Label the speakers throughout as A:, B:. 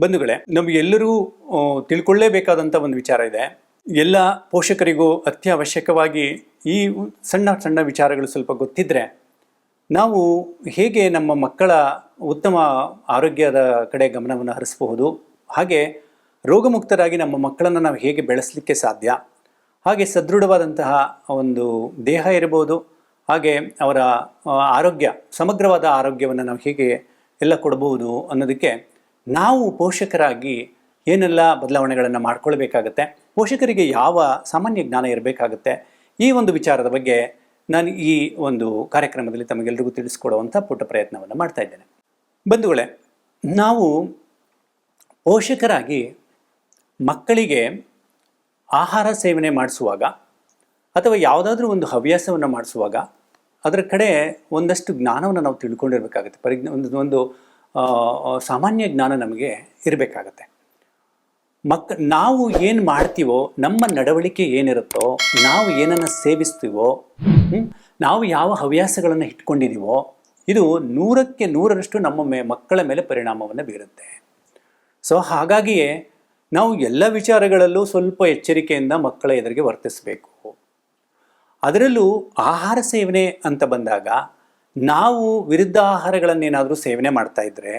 A: ಬಂಧುಗಳೇ ನಮಗೆಲ್ಲರೂ ತಿಳ್ಕೊಳ್ಳೇಬೇಕಾದಂಥ ಒಂದು ವಿಚಾರ ಇದೆ. ಎಲ್ಲ ಪೋಷಕರಿಗೂ ಅತ್ಯವಶ್ಯಕವಾಗಿ ಈ ಸಣ್ಣ ಸಣ್ಣ ವಿಚಾರಗಳು ಸ್ವಲ್ಪ ಗೊತ್ತಿದ್ದರೆ ನಾವು ಹೇಗೆ ನಮ್ಮ ಮಕ್ಕಳ ಉತ್ತಮ ಆರೋಗ್ಯದ ಕಡೆ ಗಮನವನ್ನು ಹರಿಸಬಹುದು? ಹಾಗೆ ರೋಗಮುಕ್ತರಾಗಿ ನಮ್ಮ ಮಕ್ಕಳನ್ನು ನಾವು ಹೇಗೆ ಬೆಳೆಸಲಿಕ್ಕೆ ಸಾಧ್ಯ? ಹಾಗೆ ಸದೃಢವಾದಂತಹ ಒಂದು ದೇಹ ಇರಬಹುದು. ಹಾಗೆ ಅವರ ಆರೋಗ್ಯ, ಸಮಗ್ರವಾದ ಆರೋಗ್ಯವನ್ನು ನಾವು ಹೇಗೆ ಎಲ್ಲ ಕೊಡಬಹುದು ಅನ್ನೋದಕ್ಕೆ ನಾವು ಪೋಷಕರಾಗಿ ಏನೆಲ್ಲ ಬದಲಾವಣೆಗಳನ್ನು ಮಾಡ್ಕೊಳ್ಬೇಕಾಗತ್ತೆ, ಪೋಷಕರಿಗೆ ಯಾವ ಸಾಮಾನ್ಯ ಜ್ಞಾನ ಇರಬೇಕಾಗುತ್ತೆ, ಈ ಒಂದು ವಿಚಾರದ ಬಗ್ಗೆ ನಾನು ಈ ಒಂದು ಕಾರ್ಯಕ್ರಮದಲ್ಲಿ ತಮಗೆಲ್ಲರಿಗೂ ತಿಳಿಸ್ಕೊಡುವಂಥ ಪುಟ್ಟ ಪ್ರಯತ್ನವನ್ನು ಮಾಡ್ತಾ ಇದ್ದೇನೆ. ಬಂಧುಗಳೇ, ನಾವು ಪೋಷಕರಾಗಿ ಮಕ್ಕಳಿಗೆ ಆಹಾರ ಸೇವನೆ ಮಾಡಿಸುವಾಗ ಅಥವಾ ಯಾವುದಾದ್ರೂ ಒಂದು ಹವ್ಯಾಸವನ್ನು ಮಾಡಿಸುವಾಗ, ಅದರ ಕಡೆ ಒಂದಷ್ಟು ಜ್ಞಾನವನ್ನು ನಾವು ತಿಳ್ಕೊಂಡಿರಬೇಕಾಗುತ್ತೆ. ಪರಿಜ್ಞ, ಒಂದು ಒಂದು ಸಾಮಾನ್ಯ ಜ್ಞಾನ ನಮಗೆ ಇರಬೇಕಾಗತ್ತೆ. ಮಕ್, ನಾವು ಏನು ಮಾಡ್ತೀವೋ, ನಮ್ಮ ನಡವಳಿಕೆ ಏನಿರುತ್ತೋ, ನಾವು ಏನನ್ನು ಸೇವಿಸ್ತೀವೋ ನಾವು ಯಾವ ಹವ್ಯಾಸಗಳನ್ನು ಇಟ್ಕೊಂಡಿದ್ದೀವೋ ಇದು ನೂರಕ್ಕೆ ನೂರರಷ್ಟು ನಮ್ಮ ಮೇ, ಮಕ್ಕಳ ಮೇಲೆ ಪರಿಣಾಮವನ್ನು ಬೀರುತ್ತೆ. ಸೊ, ಹಾಗಾಗಿಯೇ ನಾವು ಎಲ್ಲ ವಿಚಾರಗಳಲ್ಲೂ ಸ್ವಲ್ಪ ಎಚ್ಚರಿಕೆಯಿಂದ ಮಕ್ಕಳ ಎದುರಿಗೆ ವರ್ತಿಸಬೇಕು. ಅದರಲ್ಲೂ ಆಹಾರ ಸೇವನೆ ಅಂತ ಬಂದಾಗ ನಾವು ವಿರುದ್ಧ ಆಹಾರಗಳನ್ನೇನಾದರೂ ಸೇವನೆ ಮಾಡ್ತಾ ಇದ್ದರೆ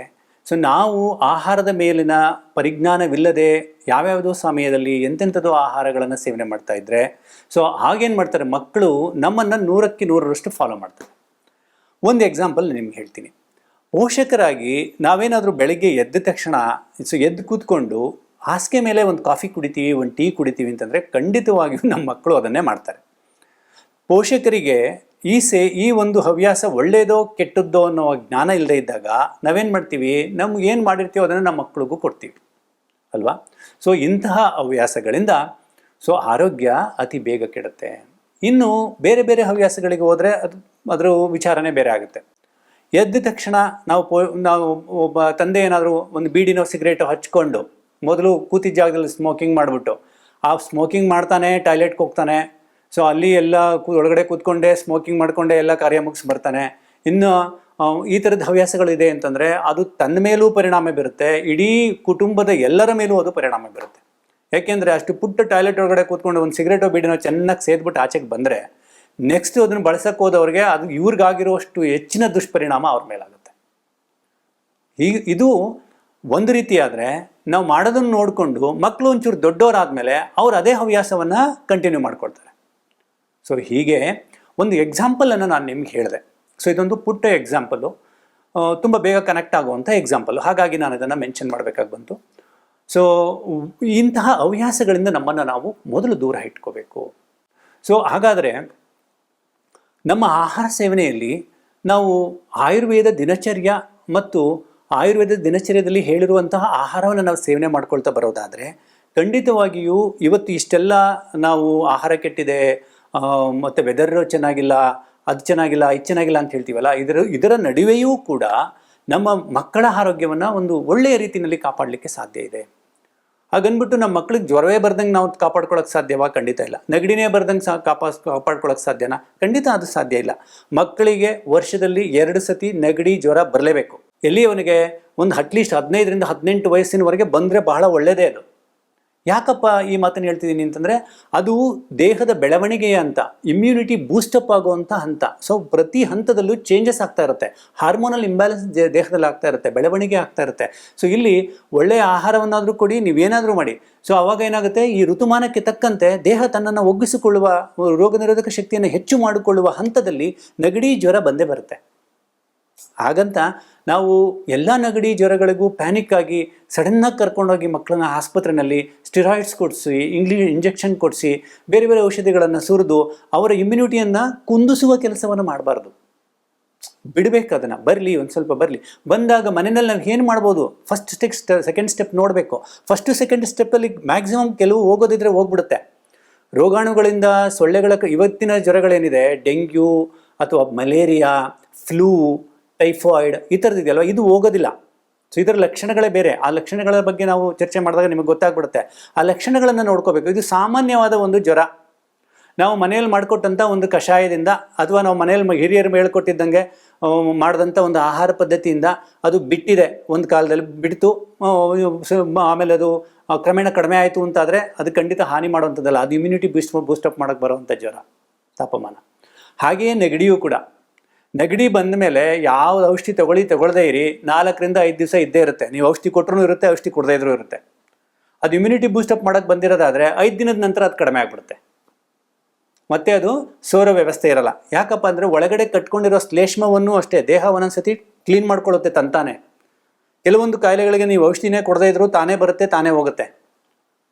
A: ಸೊ ನಾವು ಆಹಾರದ ಮೇಲಿನ ಪರಿಜ್ಞಾನವಿಲ್ಲದೆ ಯಾವ್ಯಾವುದೋ ಸಮಯದಲ್ಲಿ ಎಂತೆಂಥದೋ ಆಹಾರಗಳನ್ನು ಸೇವನೆ ಮಾಡ್ತಾ ಇದ್ದರೆ ಸೊ ಹಾಗೇನು ಮಾಡ್ತಾರೆ ಮಕ್ಕಳು ನಮ್ಮನ್ನು ನೂರಕ್ಕೆ ನೂರರಷ್ಟು ಫಾಲೋ ಮಾಡ್ತಾರೆ. ಒಂದು ಎಕ್ಸಾಂಪಲ್ ನಿಮ್ಗೆ ಹೇಳ್ತೀನಿ. ಪೋಷಕರಾಗಿ ನಾವೇನಾದರೂ ಬೆಳಗ್ಗೆ ಎದ್ದ ತಕ್ಷಣ, ಸೊ ಎದ್ದು ಕೂತ್ಕೊಂಡು ಹಾಸಿಗೆ ಮೇಲೆ ಒಂದು ಕಾಫಿ ಕುಡಿತೀವಿ, ಒಂದು ಟೀ ಕುಡಿತೀವಿ ಅಂತಂದರೆ ಖಂಡಿತವಾಗಿಯೂ ನಮ್ಮ ಮಕ್ಕಳು ಅದನ್ನೇ ಮಾಡ್ತಾರೆ. ಪೋಷಕರಿಗೆ ಈ ಸೇ, ಈ ಒಂದು ಹವ್ಯಾಸ ಒಳ್ಳೆಯದೋ ಕೆಟ್ಟದ್ದೋ ಅನ್ನೋ ಜ್ಞಾನ ಇಲ್ಲದೆ ಇದ್ದಾಗ ನಾವೇನು ಮಾಡ್ತೀವಿ? ನಮ್ಗೆ ಏನು ಮಾಡಿರ್ತೀವೋ ಅದನ್ನು ನಮ್ಮ ಮಕ್ಕಳಿಗೂ ಕೊಡ್ತೀವಿ. ಅಲ್ವಾ? ಸೊ ಇಂತಹ ಹವ್ಯಾಸಗಳಿಂದ ಸೊ ಆರೋಗ್ಯ ಅತಿ ಬೇಗ ಕೆಡುತ್ತೆ. ಇನ್ನು ಬೇರೆ ಬೇರೆ ಹವ್ಯಾಸಗಳಿಗೆ ಹೋದರೆ ಅದು, ಅದರ ವಿಚಾರನೇ ಬೇರೆ ಆಗುತ್ತೆ. ಎದ್ದ ತಕ್ಷಣ ನಾವು ಪೋ, ನಾವು ಒಬ್ಬ ತಂದೆ ಏನಾದರೂ ಒಂದು ಬೀಡಿನೋ ಸಿಗರೇಟು ಹಚ್ಕೊಂಡು, ಮೊದಲು ಕೂತಿದ್ದ ಜಾಗದಲ್ಲಿ ಸ್ಮೋಕಿಂಗ್ ಮಾಡಿಬಿಟ್ಟು, ಆ ಸ್ಮೋಕಿಂಗ್ ಮಾಡ್ತಾನೆ ಟಾಯ್ಲೆಟ್ಗೆ ಹೋಗ್ತಾನೆ ಸೊ ಅಲ್ಲಿ ಎಲ್ಲ ಒಳಗಡೆ ಕೂತ್ಕೊಂಡೆ ಸ್ಮೋಕಿಂಗ್ ಮಾಡಿಕೊಂಡೆ, ಎಲ್ಲ ಕಾರ್ಯ ಮುಗಿಸಿ ಬರ್ತಾನೆ. ಇನ್ನು ಈ ಥರದ ಹವ್ಯಾಸಗಳಿದೆ ಅಂತಂದರೆ ಅದು ತನ್ನ ಮೇಲೂ ಪರಿಣಾಮ ಬೀರುತ್ತೆ, ಇಡೀ ಕುಟುಂಬದ ಎಲ್ಲರ ಮೇಲೂ ಅದು ಪರಿಣಾಮ ಬೀರುತ್ತೆ. ಯಾಕೆಂದರೆ ಅಷ್ಟು ಪುಟ್ಟ ಟಾಯ್ಲೆಟ್ ಒಳಗಡೆ ಕೂತ್ಕೊಂಡು ಒಂದು ಸಿಗರೇಟೋ ಬೀಡಿನೋ ಚೆನ್ನಾಗಿ ಸೇದ್ಬಿಟ್ಟು ಆಚೆಗೆ ಬಂದರೆ ನೆಕ್ಸ್ಟ್ ಅದನ್ನು ಬಳಸಕ್ಕೆ ಹೋದವ್ರಿಗೆ ಅದು ಇವ್ರಿಗಾಗಿರುವಷ್ಟು ಹೆಚ್ಚಿನ ದುಷ್ಪರಿಣಾಮ ಅವ್ರ ಮೇಲಾಗುತ್ತೆ. ಈ, ಇದು ಒಂದು ರೀತಿ ಆದರೆ ನಾವು ಮಾಡೋದನ್ನು ನೋಡಿಕೊಂಡು ಮಕ್ಕಳು ಒಂಚೂರು ದೊಡ್ಡವರಾದಮೇಲೆ ಅವ್ರು ಅದೇ ಹವ್ಯಾಸವನ್ನು ಕಂಟಿನ್ಯೂ ಮಾಡ್ಕೊಳ್ತಾರೆ. ಸೊ ಹೀಗೆ ಒಂದು ಎಕ್ಸಾಂಪಲನ್ನು ನಾನು ನಿಮ್ಗೆ ಹೇಳಿದೆ. ಸೊ ಇದೊಂದು ಪುಟ್ಟ ಎಕ್ಸಾಂಪಲು ತುಂಬ ಬೇಗ ಕನೆಕ್ಟ್ ಆಗುವಂಥ ಎಕ್ಸಾಂಪಲು ಹಾಗಾಗಿ ನಾನು ಅದನ್ನು ಮೆನ್ಷನ್ ಮಾಡಬೇಕಾಗಿ ಬಂತು. ಸೊ ಇಂತಹ ಹವ್ಯಾಸಗಳಿಂದ ನಮ್ಮನ್ನು ನಾವು ಮೊದಲು ದೂರ ಇಟ್ಕೋಬೇಕು. ಸೊ ಹಾಗಾದರೆ ನಮ್ಮ ಆಹಾರ ಸೇವನೆಯಲ್ಲಿ ನಾವು ಆಯುರ್ವೇದ ದಿನಚರ್ಯ ಮತ್ತು ಆಯುರ್ವೇದ ದಿನಚರ್ಯದಲ್ಲಿ ಹೇಳಿರುವಂತಹ ಆಹಾರವನ್ನು ನಾವು ಸೇವನೆ ಮಾಡ್ಕೊಳ್ತಾ ಬರೋದಾದರೆ ಖಂಡಿತವಾಗಿಯೂ ಇವತ್ತು ಇಷ್ಟೆಲ್ಲ ನಾವು ಆಹಾರ ಕೆಟ್ಟಿದೆ ಮತ್ತು ವೆದರ್ ಚೆನ್ನಾಗಿಲ್ಲ, ಅದು ಚೆನ್ನಾಗಿಲ್ಲ, ಇದು ಚೆನ್ನಾಗಿಲ್ಲ ಅಂತ ಹೇಳ್ತೀವಲ್ಲ, ಇದರ ಇದರ ನಡುವೆಯೂ ಕೂಡ ನಮ್ಮ ಮಕ್ಕಳ ಆರೋಗ್ಯವನ್ನು ಒಂದು ಒಳ್ಳೆಯ ರೀತಿಯಲ್ಲಿ ಕಾಪಾಡಲಿಕ್ಕೆ ಸಾಧ್ಯ ಇದೆ. ಹಾಗನ್ಬಿಟ್ಟು ನಮ್ಮ ಮಕ್ಳಿಗೆ ಜ್ವರವೇ ಬರ್ದಂಗೆ ನಾವು ಕಾಪಾಡ್ಕೊಳಕ್ಕೆ ಸಾಧ್ಯವಾ? ಖಂಡಿತ ಇಲ್ಲ. ನೆಗಡಿನೇ ಬರ್ದಂಗೆ ಸಹ ಕಾಪಾ ಕಾಪಾಡ್ಕೊಳಕ್ಕೆ ಸಾಧ್ಯನಾ? ಖಂಡಿತ ಅದು ಸಾಧ್ಯ ಇಲ್ಲ. ಮಕ್ಕಳಿಗೆ ವರ್ಷದಲ್ಲಿ ಎರಡು ಸತಿ ನೆಗಡಿ ಜ್ವರ ಬರಲೇಬೇಕು. ಎಲ್ಲಿ ಅವನಿಗೆ ಒಂದು ಅಟ್ಲೀಸ್ಟ್ ಹದಿನೈದರಿಂದ ಹದಿನೆಂಟು ವಯಸ್ಸಿನವರೆಗೆ ಬಂದರೆ ಬಹಳ ಒಳ್ಳೆಯದೇ ಅದು. ಯಾಕಪ್ಪ ಈ ಮಾತನ್ನು ಹೇಳ್ತಿದ್ದೀನಿ ಅಂತಂದರೆ ಅದು ದೇಹದ ಬೆಳವಣಿಗೆಯ ಹಂತ ಇಮ್ಯುನಿಟಿ ಬೂಸ್ಟಪ್ ಆಗುವಂಥ ಹಂತ. ಸೊ ಪ್ರತಿ ಹಂತದಲ್ಲೂ ಚೇಂಜಸ್ ಆಗ್ತಾ ಇರುತ್ತೆ. ಹಾರ್ಮೋನಲ್ ಇಂಬ್ಯಾಲೆನ್ಸ್ ದೇಹದಲ್ಲಿ ಆಗ್ತಾ ಇರುತ್ತೆ, ಬೆಳವಣಿಗೆ ಆಗ್ತಾ ಇರುತ್ತೆ. ಸೊ ಇಲ್ಲಿ ಒಳ್ಳೆಯ ಆಹಾರವನ್ನಾದರೂ ಕೊಡಿ, ನೀವೇನಾದರೂ ಮಾಡಿ. ಸೊ ಅವಾಗ ಏನಾಗುತ್ತೆ? ಈ ಋತುಮಾನಕ್ಕೆ ತಕ್ಕಂತೆ ದೇಹ ತನ್ನನ್ನು ಒಗ್ಗಿಸಿಕೊಳ್ಳುವ ರೋಗ ನಿರೋಧಕ ಶಕ್ತಿಯನ್ನು ಹೆಚ್ಚು ಮಾಡಿಕೊಳ್ಳುವ ಹಂತದಲ್ಲಿ ನೆಗಡಿ ಜ್ವರ ಬಂದೇ ಬರುತ್ತೆ. ಹಾಗಂತ ನಾವು ಎಲ್ಲ ನಗಡಿ ಜ್ವರಗಳಿಗೂ ಪ್ಯಾನಿಕ್ ಆಗಿ ಸಡನ್ನಾಗಿ ಕರ್ಕೊಂಡೋಗಿ ಮಕ್ಕಳನ್ನ ಆಸ್ಪತ್ರೆಯಲ್ಲಿ ಸ್ಟಿರಾಯ್ಡ್ಸ್ ಕೊಡಿಸಿ ಇಂಗ್ಲಿ ಇಂಜೆಕ್ಷನ್ ಕೊಡಿಸಿ, ಬೇರೆ ಬೇರೆ ಔಷಧಿಗಳನ್ನು ಸುರಿದು ಅವರ ಇಮ್ಯುನಿಟಿಯನ್ನು ಕುಂದಿಸುವ ಕೆಲಸವನ್ನು ಮಾಡಬಾರ್ದು. ಬಿಡಬೇಕು ಅದನ್ನು, ಬರಲಿ, ಒಂದು ಸ್ವಲ್ಪ ಬರಲಿ. ಬಂದಾಗ ಮನೆಯಲ್ಲಿ ನಾವು ಏನು ಮಾಡ್ಬೋದು? ಫಸ್ಟ್ ಸ್ಟೆಪ್ ಸೆಕೆಂಡ್ ಸ್ಟೆಪ್ ನೋಡಬೇಕು. ಫಸ್ಟು ಸೆಕೆಂಡ್ ಸ್ಟೆಪ್ಪಲ್ಲಿ ಮ್ಯಾಕ್ಸಿಮಮ್ ಕೆಲವು ಹೋಗೋದಿದ್ರೆ ಹೋಗ್ಬಿಡುತ್ತೆ. ರೋಗಾಣುಗಳಿಂದ ಸೊಳ್ಳೆಗಳ ಇವತ್ತಿನ ಜ್ವರಗಳೇನಿದೆ? ಡೆಂಗ್ಯೂ ಅಥವಾ ಮಲೇರಿಯಾ ಫ್ಲೂ ಟೈಫಾಯ್ಡ್ ಈ ಥರದ್ದಿದೆಯಲ್ವ ಇದು ಹೋಗೋದಿಲ್ಲ. ಸೊ ಇದರ ಲಕ್ಷಣಗಳೇ ಬೇರೆ. ಆ ಲಕ್ಷಣಗಳ ಬಗ್ಗೆ ನಾವು ಚರ್ಚೆ ಮಾಡಿದಾಗ ನಿಮಗೆ ಗೊತ್ತಾಗ್ಬಿಡುತ್ತೆ. ಆ ಲಕ್ಷಣಗಳನ್ನು ನೋಡ್ಕೋಬೇಕು. ಇದು ಸಾಮಾನ್ಯವಾದ ಒಂದು ಜ್ವರ. ನಾವು ಮನೆಯಲ್ಲಿ ಮಾಡಿಕೊಟ್ಟಂಥ ಒಂದು ಕಷಾಯದಿಂದ ಅಥವಾ ನಾವು ಮನೆಯಲ್ಲಿ ಹಿರಿಯರು ಹೇಳ್ಕೊಟ್ಟಿದ್ದಂಗೆ ಮಾಡಿದಂಥ ಒಂದು ಆಹಾರ ಪದ್ಧತಿಯಿಂದ ಅದು ಬಿಟ್ಟಿದೆ ಒಂದು ಕಾಲದಲ್ಲಿ. ಬಿಡ್ತು ಆಮೇಲೆ ಅದು ಕ್ರಮೇಣ ಕಡಿಮೆ ಆಯಿತು ಅಂತಾದರೆ ಅದು ಖಂಡಿತ ಹಾನಿ ಮಾಡುವಂಥದ್ದಲ್ಲ. ಅದು ಇಮ್ಯುನಿಟಿ ಬೂಸ್ಟ್ ಬೂಸ್ಟಪ್ ಮಾಡೋಕ್ಕೆ ಬರುವಂಥ ಜ್ವರ, ತಾಪಮಾನ. ಹಾಗೆಯೇ ನೆಗಡಿಯೂ ಕೂಡ. ನೆಗಡಿ ಬಂದ ಮೇಲೆ ಯಾವ ಔಷಧಿ ತಗೊಳ್ಳಿ ತಗೊಳ್ಳದೇ ಇರಿ. ನಾಲ್ಕರಿಂದ ಐದು ದಿವಸ ಇದ್ದೇ ಇರುತ್ತೆ. ನೀವು ಔಷಧಿ ಕೊಟ್ಟರು ಇರುತ್ತೆ, ಔಷಧಿ ಕೊಡದೇ ಇದ್ರೂ ಇರುತ್ತೆ. ಅದು ಇಮ್ಯುನಿಟಿ ಬೂಸ್ಟಪ್ ಮಾಡೋಕ್ಕೆ ಬಂದಿರೋದಾದರೆ ಐದು ದಿನದ ನಂತರ ಅದು ಕಡಿಮೆ ಆಗ್ಬಿಡುತ್ತೆ. ಮತ್ತೆ ಅದು ಸೌರ ವ್ಯವಸ್ಥೆ ಇರಲ್ಲ. ಯಾಕಪ್ಪ ಅಂದರೆ ಒಳಗಡೆ ಕಟ್ಕೊಂಡಿರೋ ಶ್ಲೇಷ್ಮವನ್ನು ಅಷ್ಟೇ ದೇಹ ಒಂದೊಂದ್ಸತಿ ಕ್ಲೀನ್ ಮಾಡ್ಕೊಳ್ಳುತ್ತೆ ತಂತಾನೆ. ಕೆಲವೊಂದು ಕಾಯಿಲೆಗಳಿಗೆ ನೀವು ಔಷಧಿನೇ ಕೊಡದೇ ಇದ್ರೂ ತಾನೇ ಬರುತ್ತೆ, ತಾನೇ ಹೋಗುತ್ತೆ.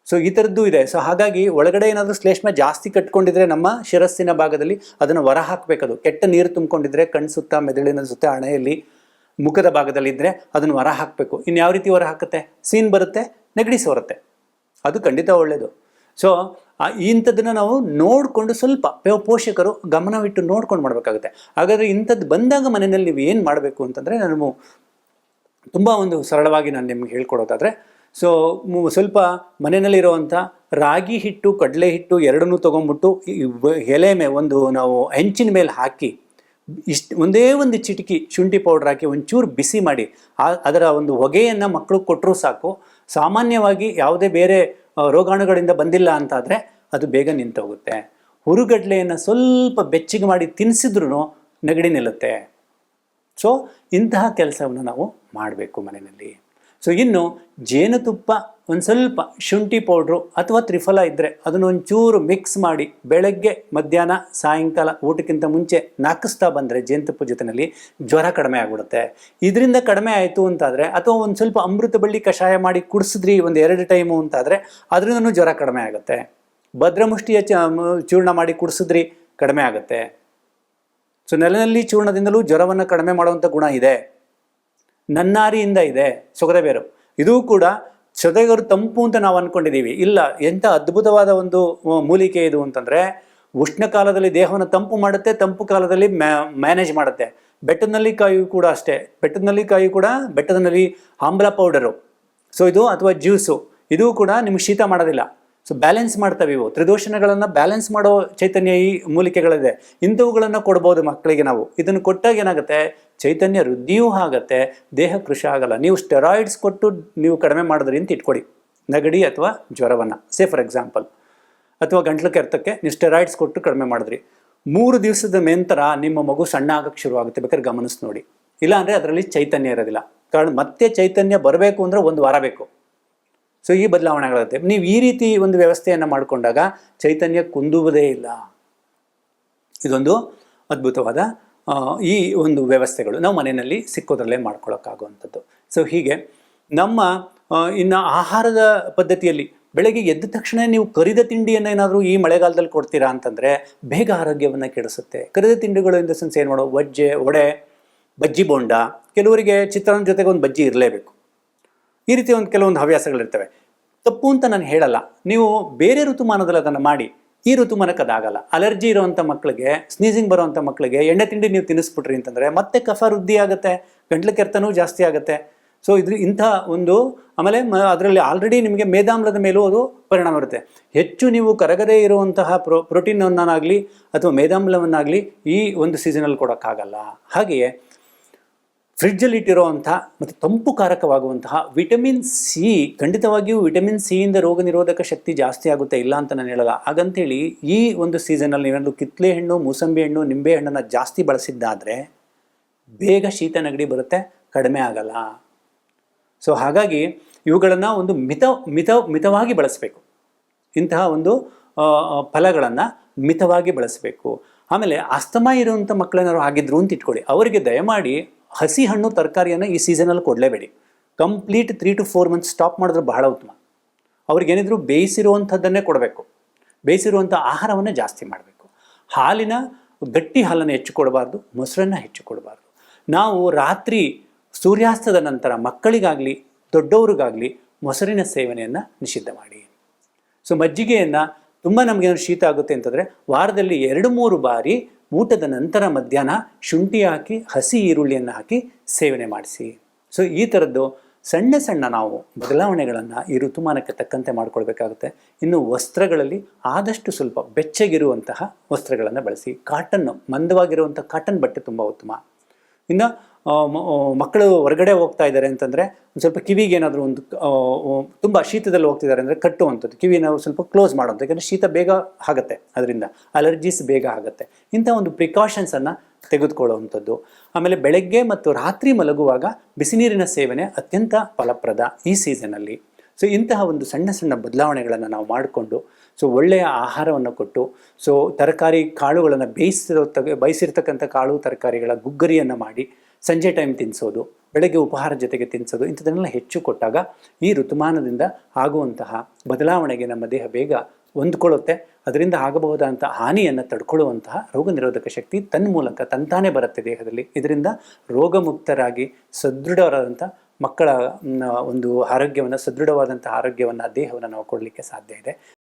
A: ಸೊ ಈ ಥರದ್ದು ಇದೆ. ಸೊ ಹಾಗಾಗಿ ಒಳಗಡೆ ಏನಾದರೂ ಶ್ಲೇಷ್ಮ ಜಾಸ್ತಿ ಕಟ್ಕೊಂಡಿದ್ರೆ ನಮ್ಮ ಶಿರಸ್ಸಿನ ಭಾಗದಲ್ಲಿ ಅದನ್ನು ಹೊರ ಹಾಕಬೇಕದು ಕೆಟ್ಟ ನೀರು ತುಂಬಿಕೊಂಡಿದ್ರೆ ಕಣ್ಣು ಸುತ್ತ, ಮೆದುಳಿನ ಸುತ್ತ, ಹಣೆಯಲ್ಲಿ ಮುಖದ ಭಾಗದಲ್ಲಿ ಇದ್ದರೆ ಅದನ್ನು ಹೊರ ಹಾಕಬೇಕು. ಇನ್ನು ಯಾವ ರೀತಿ ಹೊರ ಹಾಕುತ್ತೆ? ಸೀನ್ ಬರುತ್ತೆ, ನೆಗಡಿ ಸೋರುತ್ತೆ ಅದು ಖಂಡಿತ ಒಳ್ಳೆಯದು ಸೊ ಇಂಥದ್ದನ್ನು ನಾವು ನೋಡಿಕೊಂಡು ಸ್ವಲ್ಪ ಪೋಷಕರು ಗಮನವಿಟ್ಟು ನೋಡ್ಕೊಂಡು ಮಾಡಬೇಕಾಗುತ್ತೆ. ಹಾಗಾದರೆ ಇಂಥದ್ದು ಬಂದಾಗ ಮನೆಯಲ್ಲಿ ನೀವು ಏನು ಮಾಡಬೇಕು ಅಂತಂದರೆ ನಾನು ತುಂಬ ಒಂದು ಸರಳವಾಗಿ ನಾನು ನಿಮ್ಗೆ ಹೇಳ್ಕೊಡೋದಾದರೆ ಸೊ ಸ್ವಲ್ಪ ಮನೆಯಲ್ಲಿರುವಂಥ ರಾಗಿ ಹಿಟ್ಟು, ಕಡಲೆ ಹಿಟ್ಟು ಎರಡನ್ನೂ ವ- ಎಲೆ ಮೇ, ಒಂದು ನಾವು ಹೆಂಚಿನ ಮೇಲೆ ಹಾಕಿ, ಇಷ್ಟು, ಒಂದೇ ಒಂದು ಚಿಟಿಕಿ ಶುಂಠಿ ಪೌಡ್ರ್ ಹಾಕಿ ಒಂಚೂರು ಬಿಸಿ ಮಾಡಿ ಅದರ ಒಂದು ಹೊಗೆಯನ್ನು ಮಕ್ಕಳು ಕೊಟ್ಟರೂ ಸಾಕು. ಸಾಮಾನ್ಯವಾಗಿ ಯಾವುದೇ ಬೇರೆ ರೋಗಾಣುಗಳಿಂದ ಬಂದಿಲ್ಲ ಅಂತಾದರೆ ಅದು ಬೇಗ ನಿಂತೋಗುತ್ತೆ. ಹುರುಗಡ್ಲೆಯನ್ನು ಸ್ವಲ್ಪ ಬೆಚ್ಚಗೆ ಮಾಡಿ ತಿನ್ನಿಸಿದ್ರೂ ನೆಗಡಿ ನಿಲ್ಲುತ್ತೆ. ಸೊ ಇಂತಹ ಕೆಲಸವನ್ನು ನಾವು ಮಾಡಬೇಕು ಮನೆಯಲ್ಲಿ. ಸೊ ಇನ್ನು ಜೇನುತುಪ್ಪ ಒಂದು ಸ್ವಲ್ಪ ಶುಂಠಿ ಪೌಡ್ರು ಅಥವಾ ತ್ರಿಫಲ ಇದ್ದರೆ ಅದನ್ನೊಂಚೂರು ಮಿಕ್ಸ್ ಮಾಡಿ ಬೆಳಗ್ಗೆ, ಮಧ್ಯಾಹ್ನ, ಸಾಯಂಕಾಲ, ಊಟಕ್ಕಿಂತ ಮುಂಚೆ ನಾಕಿಸ್ತಾ ಬಂದರೆ ಜೇನುತುಪ್ಪ ಜೊತೆಯಲ್ಲಿ ಜ್ವರ ಕಡಿಮೆ ಆಗಿಬಿಡುತ್ತೆ. ಇದರಿಂದ ಕಡಿಮೆ ಆಯಿತು ಅಂತಾದರೆ ಅಥವಾ ಒಂದು ಸ್ವಲ್ಪ ಅಮೃತ ಬಳ್ಳಿ ಕಷಾಯ ಮಾಡಿ ಕುಡಿಸಿದ್ರಿ ಒಂದು ಎರಡು ಟೈಮು ಅಂತಾದರೆ ಅದರಿಂದನೂ ಜ್ವರ ಕಡಿಮೆ ಆಗುತ್ತೆ. ಭದ್ರಮುಷ್ಟಿಯ ಚೂರ್ಣ ಮಾಡಿ ಕುಡಿಸಿದ್ರಿ ಕಡಿಮೆ ಆಗುತ್ತೆ. ಸೊ ನೆಲನಲ್ಲಿ ಚೂರ್ಣದಿಂದಲೂ ಜ್ವರವನ್ನು ಕಡಿಮೆ ಮಾಡುವಂಥ ಗುಣ ಇದೆ. ನನ್ನಾರಿಯಿಂದ ಇದೆ. ಸೊಗದೆ ಬೇರು ಇದು ಕೂಡ ಸೊದೆಗರು ತಂಪು ಅಂತ ನಾವು ಅಂದ್ಕೊಂಡಿದ್ದೀವಿ ಇಲ್ಲ, ಎಂಥ ಅದ್ಭುತವಾದ ಒಂದು ಮೂಲಿಕೆ ಇದು ಅಂತಂದರೆ ಉಷ್ಣ ಕಾಲದಲ್ಲಿ ದೇಹವನ್ನು ತಂಪು ಮಾಡುತ್ತೆ, ತಂಪು ಕಾಲದಲ್ಲಿ ಮ್ಯಾನೇಜ್ ಮಾಡುತ್ತೆ. ಬೆಟ್ಟದ ನಲ್ಲಿಕಾಯಿ ಕೂಡ ಅಷ್ಟೇ. ಬೆಟ್ಟದ ನಲ್ಲಿಕಾಯಿ ಕೂಡ ಬೆಟ್ಟದ ನಲ್ಲಿ ಆಮ್ಲ ಪೌಡರು. ಸೊ ಇದು ಅಥವಾ ಜ್ಯೂಸು. ಇದು ಕೂಡ ನಿಮ್ಗೆ ಶೀತ ಮಾಡೋದಿಲ್ಲ. ಸೊ ಬ್ಯಾಲೆನ್ಸ್ ಮಾಡ್ತವೆ ಇವು. ತ್ರಿದೋಷಣಗಳನ್ನು ಬ್ಯಾಲೆನ್ಸ್ ಮಾಡೋ ಚೈತನ್ಯ ಈ ಮೂಲಿಕೆಗಳಿದೆ ಇಂಥವುಗಳನ್ನು ಕೊಡ್ಬೋದು ಮಕ್ಕಳಿಗೆ ನಾವು. ಇದನ್ನು ಕೊಟ್ಟಾಗ ಏನಾಗುತ್ತೆ? ಚೈತನ್ಯ ವೃದ್ಧಿಯೂ ಆಗತ್ತೆ, ದೇಹ ಕೃಷಿ ಆಗಲ್ಲ. ನೀವು ಸ್ಟೆರಾಯ್ಡ್ಸ್ ಕೊಟ್ಟು ನೀವು ಕಡಿಮೆ ಮಾಡಿದ್ರಿ ಅಂತ ಇಟ್ಕೊಡಿ. ನೆಗಡಿ ಅಥವಾ ಜ್ವರವನ್ನು. ಸೇ ಫಾರ್ ಎಕ್ಸಾಂಪಲ್ ಅಥವಾ ಗಂಟ್ಲು ಕೆರೆತಕ್ಕೆ ನೀವು ಸ್ಟೆರಾಯ್ಡ್ಸ್ ಕೊಟ್ಟು ಕಡಿಮೆ ಮಾಡಿದ್ರಿ. ಮೂರು ದಿವಸದ ನಂತರ ನಿಮ್ಮ ಮಗು ಸಣ್ಣ ಆಗಕ್ಕೆ ಶುರು ಆಗುತ್ತೆ. ಬೇಕಾದ್ರೆ ಗಮನಿಸಿ ನೋಡಿ. ಇಲ್ಲಾಂದರೆ ಅದರಲ್ಲಿ ಚೈತನ್ಯ ಇರೋದಿಲ್ಲ. ಕಾರಣ ಮತ್ತೆ ಚೈತನ್ಯ ಬರಬೇಕು ಅಂದರೆ ಒಂದು ವಾರ ಬೇಕು. ಸೊ ಈ ಬದಲಾವಣೆಗಳಾಗುತ್ತೆ ನೀವು ಈ ರೀತಿ ಒಂದು ವ್ಯವಸ್ಥೆಯನ್ನು ಮಾಡಿಕೊಂಡಾಗ ಚೈತನ್ಯ ಕುಂದುವುದೇ ಇಲ್ಲ. ಇದೊಂದು ಅದ್ಭುತವಾದ ಈ ಒಂದು ವ್ಯವಸ್ಥೆಗಳು ನಾವು ಮನೆಯಲ್ಲಿ ಸಿಕ್ಕೋದ್ರಲ್ಲೇ ಮಾಡ್ಕೊಳ್ಳೋಕ್ಕಾಗುವಂಥದ್ದು ಸೊ ಹೀಗೆ ನಮ್ಮ ಇನ್ನು ಆಹಾರದ ಪದ್ಧತಿಯಲ್ಲಿ ಬೆಳಗ್ಗೆ ಎದ್ದ ತಕ್ಷಣ ನೀವು ಕರಿದ ತಿಂಡಿಯನ್ನು ಏನಾದರೂ ಈ ಮಳೆಗಾಲದಲ್ಲಿ ಕೊಡ್ತೀರಾ ಅಂತಂದರೆ ಬೇಗ ಆರೋಗ್ಯವನ್ನು ಕೆಡಿಸುತ್ತೆ. ಕರಿದ ತಿಂಡಿಗಳು ಇನ್ ದ ಸೆನ್ಸ್ ಏನು ಮಾಡೋ ವಜ್ಜೆ ಒಡೆ ಬಜ್ಜಿ ಬೋಂಡ. ಕೆಲವರಿಗೆ ಚಿತ್ರಾನ್ನ ಜೊತೆಗೆ ಒಂದು ಬಜ್ಜಿ ಇರಲೇಬೇಕು. ಈ ರೀತಿ ಒಂದು ಕೆಲವೊಂದು ಹವ್ಯಾಸಗಳಿರ್ತವೆ. ತಪ್ಪು ಅಂತ ನಾನು ಹೇಳಲ್ಲ. ನೀವು ಬೇರೆ ಋತುಮಾನದಲ್ಲಿ ಅದನ್ನು ಮಾಡಿ, ಈ ಋತುಮಾನಕ್ಕೆ ಅದಾಗಲ್ಲ ಅಲರ್ಜಿ ಇರುವಂಥ ಮಕ್ಕಳಿಗೆ ಸ್ನೀಸಿಂಗ್ ಬರುವಂಥ ಮಕ್ಕಳಿಗೆ ಎಣ್ಣೆ ತಿಂಡಿ ನೀವು ತಿನ್ನಿಸ್ಬಿಟ್ರಿ ಅಂತಂದರೆ ಮತ್ತೆ ಕಫ ವೃದ್ಧಿ ಆಗುತ್ತೆ, ಗಂಟ್ಲು ಕೆರೆತನೂ ಜಾಸ್ತಿ ಆಗುತ್ತೆ. ಸೊ ಇದ್ರ ಇಂಥ ಒಂದು, ಆಮೇಲೆ ಅದರಲ್ಲಿ ಆಲ್ರೆಡಿ ನಿಮಗೆ ಮೇದಾಮ್ಲದ ಮೇಲೂ ಅದು ಪರಿಣಾಮ ಇರುತ್ತೆ ಹೆಚ್ಚು ನೀವು ಕರಗದೇ ಇರುವಂತಹ ಪ್ರೋ ಪ್ರೋಟೀನನ್ನಾಗಲಿ ಅಥವಾ ಮೇದಾಮ್ಲವನ್ನಾಗಲಿ ಈ ಒಂದು ಸೀಸನಲ್ಲಿ ಕೊಡೋಕ್ಕಾಗಲ್ಲ. ಹಾಗೆಯೇ ಫ್ರಿಡ್ಜಲ್ಲಿ ಇಟ್ಟಿರುವಂತಹ ಮತ್ತು ತಂಪು ಕಾರಕವಾಗುವಂತಹ ವಿಟಮಿನ್ ಸಿ, ಖಂಡಿತವಾಗಿಯೂ ವಿಟಮಿನ್ ಸಿಯಿಂದ ರೋಗ ನಿರೋಧಕ ಶಕ್ತಿ ಜಾಸ್ತಿ ಆಗುತ್ತೆ, ಇಲ್ಲ ಅಂತ ನಾನು ಹೇಳಲ್ಲ. ಹಾಗಂತೇಳಿ, ಈ ಒಂದು ಸೀಸನಲ್ಲಿ ನೀವೇನಾದ್ರು ಕಿತ್ತಲೆ ಹಣ್ಣು, ಮೂಸಂಬಿ ಹಣ್ಣು, ನಿಂಬೆ ಹಣ್ಣನ್ನು ಜಾಸ್ತಿ ಬಳಸಿದ್ದಾದರೆ ಬೇಗ ಶೀತ ನೆಗಡಿ ಬರುತ್ತೆ, ಕಡಿಮೆ ಆಗಲ್ಲ. ಸೊ ಹಾಗಾಗಿ ಇವುಗಳನ್ನು ಒಂದು ಮಿತ ಮಿತ, ಮಿತವಾಗಿ ಬಳಸಬೇಕು. ಇಂತಹ ಒಂದು ಫಲಗಳನ್ನು ಮಿತವಾಗಿ ಬಳಸಬೇಕು. ಆಮೇಲೆ ಅಸ್ತಮ ಇರುವಂಥ ಮಕ್ಕಳೇನಾದ್ರು ಆಗಿದ್ರು ಅಂತ ಇಟ್ಕೊಳ್ಳಿ. ಅವರಿಗೆ ದಯಮಾಡಿ ಹಸಿ ಹಣ್ಣು ತರಕಾರಿಯನ್ನು ಈ ಸೀಸನಲ್ಲಿ ಕೊಡಲೇಬೇಡಿ. Complete three to four months stop ಮಾಡಿದ್ರೆ ಬಹಳ ಉತ್ತಮ. ಅವ್ರಿಗೇನಿದ್ರು ಬೇಯಿಸಿರುವಂಥದ್ದನ್ನೇ ಕೊಡಬೇಕು. ಬೇಯಿಸಿರುವಂಥ ಆಹಾರವನ್ನೇ ಜಾಸ್ತಿ ಮಾಡಬೇಕು. ಹಾಲಿನ ಗಟ್ಟಿ ಹಾಲನ್ನು ಹೆಚ್ಚು ಕೊಡಬಾರ್ದು, ಮೊಸರನ್ನು ಹೆಚ್ಚು ಕೊಡಬಾರ್ದು. ನಾವು ರಾತ್ರಿ ಸೂರ್ಯಾಸ್ತದ ನಂತರ ಮಕ್ಕಳಿಗಾಗಲಿ, ದೊಡ್ಡವ್ರಿಗಾಗಲಿ ಮೊಸರಿನ ಸೇವನೆಯನ್ನು ನಿಷಿದ್ಧ ಮಾಡಿ. ಸೊ ಮಜ್ಜಿಗೆಯನ್ನು ತುಂಬ ನಮಗೇನು ಶೀತ ಆಗುತ್ತೆ ಅಂತಂದರೆ ವಾರದಲ್ಲಿ ಎರಡು ಮೂರು ಬಾರಿ ಊಟದ ನಂತರ ಮಧ್ಯಾಹ್ನ ಶುಂಠಿ ಹಾಕಿ, ಹಸಿ ಈರುಳ್ಳಿಯನ್ನು ಹಾಕಿ ಸೇವನೆ ಮಾಡಿಸಿ. ಸೊ ಈ ಥರದ್ದು ಸಣ್ಣ ಸಣ್ಣ ನಾವು ಬದಲಾವಣೆಗಳನ್ನು ಈ ಋತುಮಾನಕ್ಕೆ ತಕ್ಕಂತೆ ಮಾಡಿಕೊಳ್ಬೇಕಾಗುತ್ತೆ. ಇನ್ನು ವಸ್ತ್ರಗಳಲ್ಲಿ ಆದಷ್ಟು ಸ್ವಲ್ಪ ಬೆಚ್ಚಗಿರುವಂತಹ ವಸ್ತ್ರಗಳನ್ನು ಬಳಸಿ. ಕಾಟನ್ನು ಮಂದವಾಗಿರುವಂಥ ಕಾಟನ್ ಬಟ್ಟೆ ತುಂಬ ಉತ್ತಮ. ಇನ್ನು ಮಕ್ಕಳು ಹೊರಗಡೆ ಹೋಗ್ತಾ ಇದ್ದಾರೆ ಅಂತಂದರೆ ಒಂದು ಸ್ವಲ್ಪ ಕಿವಿಗೆ ಏನಾದರೂ ಒಂದು ತುಂಬ ಶೀತದಲ್ಲಿ ಹೋಗ್ತಿದ್ದಾರೆ ಅಂದರೆ ಕಟ್ಟುವಂಥದ್ದು. ಕಿವಿ ನಾವು ಸ್ವಲ್ಪ ಕ್ಲೋಸ್ ಮಾಡೋದು ಯಾಕಂದರೆ ಶೀತ ಬೇಗ ಆಗುತ್ತೆ ಅದರಿಂದ. ಅಲರ್ಜೀಸ್ ಬೇಗ ಆಗುತ್ತೆ. ಇಂಥ ಒಂದು ಪ್ರಿಕಾಷನ್ಸನ್ನು ತೆಗೆದುಕೊಳ್ಳುವಂಥದ್ದು. ಆಮೇಲೆ ಬೆಳಗ್ಗೆ ಮತ್ತು ರಾತ್ರಿ ಮಲಗುವಾಗ ಬಿಸಿನೀರಿನ ಸೇವನೆ ಅತ್ಯಂತ ಫಲಪ್ರದ ಈ ಸೀಸನಲ್ಲಿ ಸೊ ಇಂತಹ ಒಂದು ಸಣ್ಣ ಸಣ್ಣ ಬದಲಾವಣೆಗಳನ್ನು ನಾವು ಮಾಡಿಕೊಂಡು ಸೊ ಒಳ್ಳೆಯ ಆಹಾರವನ್ನು ಕೊಟ್ಟು ಸೊ ತರಕಾರಿ ಕಾಳುಗಳನ್ನು ಬೇಯಿಸಿರೋ ಬಯಸಿರ್ತಕ್ಕಂಥ ಕಾಳು, ತರಕಾರಿಗಳ ಗುಗ್ಗರಿಯನ್ನು ಮಾಡಿ ಸಂಜೆ ಟೈಮ್ ತಿನ್ನಿಸೋದು ಬೆಳಗ್ಗೆ ಉಪಹಾರ ಜೊತೆಗೆ ತಿನ್ನಿಸೋದು ಇಂಥದನ್ನೆಲ್ಲ ಹೆಚ್ಚು ಕೊಟ್ಟಾಗ ಈ ಋತುಮಾನದಿಂದ ಆಗುವಂತಹ ಬದಲಾವಣೆಗೆ ನಮ್ಮ ದೇಹ ಬೇಗ ಹೊಂದ್ಕೊಳ್ಳುತ್ತೆ. ಅದರಿಂದ ಆಗಬಹುದಾದಂಥ ಹಾನಿಯನ್ನು ತಡ್ಕೊಳ್ಳುವಂತಹ ರೋಗ ನಿರೋಧಕ ಶಕ್ತಿ ತನ್ನ ಮೂಲಕ ತಂತಾನೇ ಬರುತ್ತೆ ದೇಹದಲ್ಲಿ. ಇದರಿಂದ ರೋಗಮುಕ್ತರಾಗಿ ಸದೃಢರಾದಂಥ ಮಕ್ಕಳ ಒಂದು ಆರೋಗ್ಯವನ್ನು, ಸದೃಢವಾದಂಥ ಆರೋಗ್ಯವನ್ನು, ದೇಹವನ್ನು ನಾವು ಕೊಡಲಿಕ್ಕೆ ಸಾಧ್ಯ ಇದೆ.